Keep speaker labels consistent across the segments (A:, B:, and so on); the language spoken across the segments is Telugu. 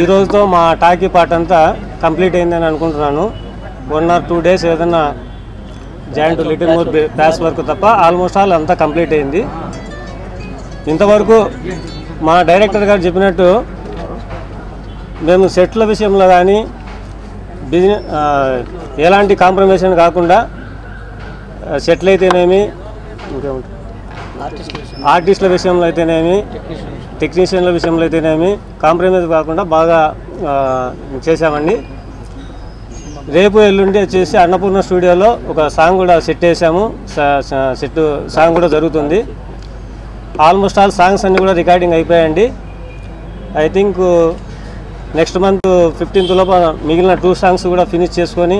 A: ఈ రోజుతో మా టాకీ పార్ట్ అంతా కంప్లీట్ అయిందని అనుకుంటున్నాను. వన్ ఆర్ టూ డేస్ ఏదైనా joint little more pass work తప్ప ఆల్మోస్ట్ ఆల్ అంతా కంప్లీట్ అయింది. ఇంతవరకు మా డైరెక్టర్ గారు చెప్పినట్టు మేము సెట్ల విషయంలో కానీ బిజినెస్ ఎలాంటి కాంప్రమైజేషన్ కాకుండా సెటిల్ అయితేనేమి ఇంకేముంటుంది ఆర్టిస్టుల విషయంలో అయితేనేమి టెక్నీషియన్ల విషయంలో అయితేనేమి కాంప్రమైజ్ కాకుండా బాగా చేశామండి. రేపు ఎల్లుండి వచ్చేసి అన్నపూర్ణ స్టూడియోలో ఒక సాంగ్ కూడా సెట్ వేసాము సెట్ సాంగ్ కూడా జరుగుతుంది. ఆల్మోస్ట్ ఆల్ సాంగ్స్ అన్నీ కూడా రికార్డింగ్ అయిపోయాయండి. I think next month fifteenth లోపల మిగిలిన టూ సాంగ్స్ కూడా ఫినిష్ చేసుకొని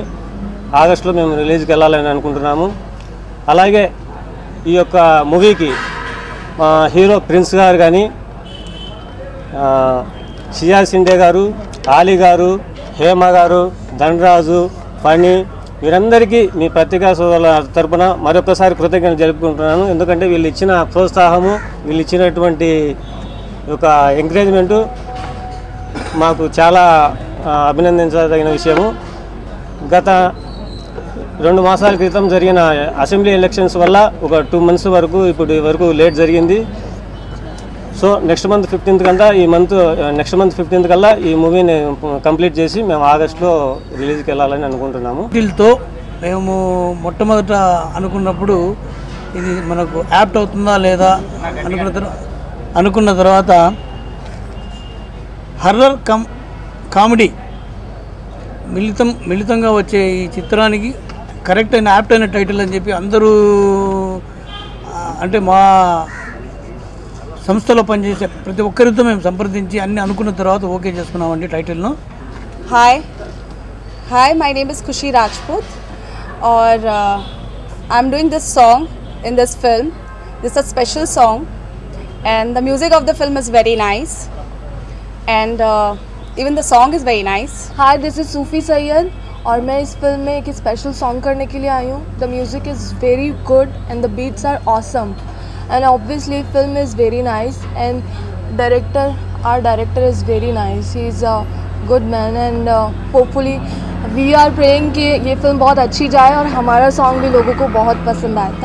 A: ఆగస్టులో మేము రిలీజ్కి వెళ్ళాలని అనుకుంటున్నాము. అలాగే ఈ యొక్క మూవీకి మా హీరో ప్రిన్స్ గారు కానీ షియా సిండే గారు ఆలీ గారు హేమ గారు ధనరాజు ఫణి వీరందరికీ మీ పత్రికా సోదరుల తరపున మరొకసారి కృతజ్ఞతలు జరుపుకుంటున్నాను. ఎందుకంటే వీళ్ళు ఇచ్చిన ప్రోత్సాహము వీళ్ళు ఇచ్చినటువంటి ఒక ఎంకరేజ్మెంటు మాకు చాలా అభినందించదగిన విషయము. గత రెండు మాసాల క్రితం జరిగిన అసెంబ్లీ ఎలక్షన్స్ వల్ల ఒక టూ మంత్స్ వరకు ఇప్పుడు వరకు లేట్ జరిగింది. సో నెక్స్ట్ మంత్ ఫిఫ్టీన్త్ కల్లా ఈ మంత్ నెక్స్ట్ మంత్ ఫిఫ్టీన్త్ కల్లా ఈ మూవీని కంప్లీట్ చేసి మేము ఆగస్ట్లో రిలీజ్కి వెళ్ళాలని అనుకుంటున్నాము.
B: వీటితో మేము మొట్టమొదట అనుకున్నప్పుడు ఇది మనకు యాప్ట్ అవుతుందా లేదా అనుకున్న తర్వాత అనుకున్న తర్వాత హర్రర్ కమ్ కామెడీ మిళితం మిళితంగా వచ్చే ఈ చిత్రానికి కరెక్ట్ అయిన యాప్ట్ అయిన టైటిల్ అని చెప్పి అందరూ అంటే మా సంస్థలో పనిచేసే ప్రతి ఒక్కరితో మేము సంప్రదించి అన్ని అనుకున్న తర్వాత ఓకే చేసుకున్నామండి టైటిల్ను
C: hi hi my name is Khushi Rajput are I'm doing this song in this film this a special song and the music of the film is very nice and even the song is very nice
D: hi this is Sufi Sayyad और मैं इस फ़िल्म में एक स्पेशल सॉन्ग करने के लिए आई हूँ। The music is very good and the beats are awesome and obviously film is very nice and director are director is very nice he is a good man and hopefully we are praying कि ये फ़िल्म बहुत अच्छी जाए और हमारा सॉन्ग भी लोगों को बहुत पसंद आए। थैंक